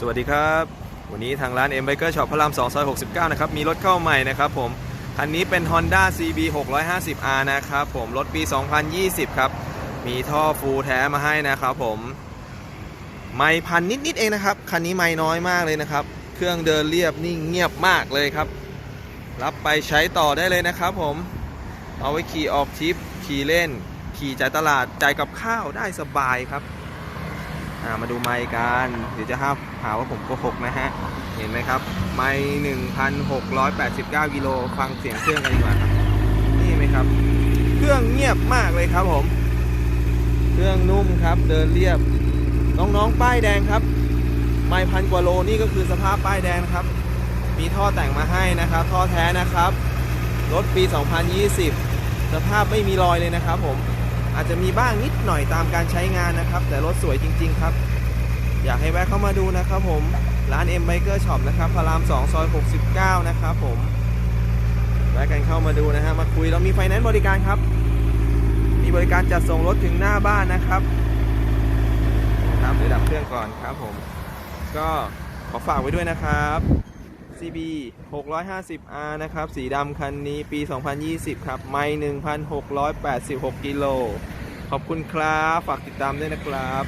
สวัสดีครับ วันนี้ทางร้าน M Biker Shop พระราม2ซอย 69 นะครับ มีรถเข้าใหม่นะครับผม คันนี้เป็น Honda CB 650R นะครับผม รถปี 2020 ครับ มีท่อฟูลแท้มาให้นะครับผม ไม่พันนิด ๆ เองนะครับ คันนี้ไม่น้อยมากเลยนะครับ เครื่องเดินเรียบนิ่งเงียบมากเลยครับ รับไปใช้ต่อได้เลยนะครับผม เอาไว้ขี่ออกทริป ขี่เล่น ขี่จ่ายตลาด จ่ายกับข้าวได้สบายครับ มาดูไมค์กันเดี๋ยวจะหาหาว่าผมโกหกนะฮะ เห็นไหมครับ ไมค์1,689กิโลฟังเสียงเครื่องกันดีกว่านี่ไหมครับ เครื่องเงียบมากเลยครับผม เครื่องนุ่มครับ เดินเรียบ น้องๆ ป้ายแดงครับ ไมค์พันกว่าโลนี่ก็คือสภาพป้ายแดงครับ มีท่อแต่งมาให้นะครับ ท่อแท้นะครับ รถปี 2020 สภาพไม่มีรอยเลยนะครับผม อาจจะมีบ้างนิดหน่อยตามการใช้งานนะครับ แต่รถสวยจริง ๆ ครับ อยากให้แวะเข้ามาดูนะครับผม ร้าน M Biker Shop นะครับพระราม 2 ซอย 69 นะครับผมแวะกันเข้ามาดูนะฮะมาคุยเรามีไฟแนนซ์บริการครับ มีบริการจัดส่งรถถึงหน้าบ้านนะครับครับเดี๋ยวดับเครื่องก่อนครับผม ก็ขอฝากไว้ด้วยนะครับ CB 650R นะครับ สีดำคันนี้ปี 2020 ครับ ไม่ 1,686 กิโล ขอบคุณครับ ฝากติดตามด้วยนะครับ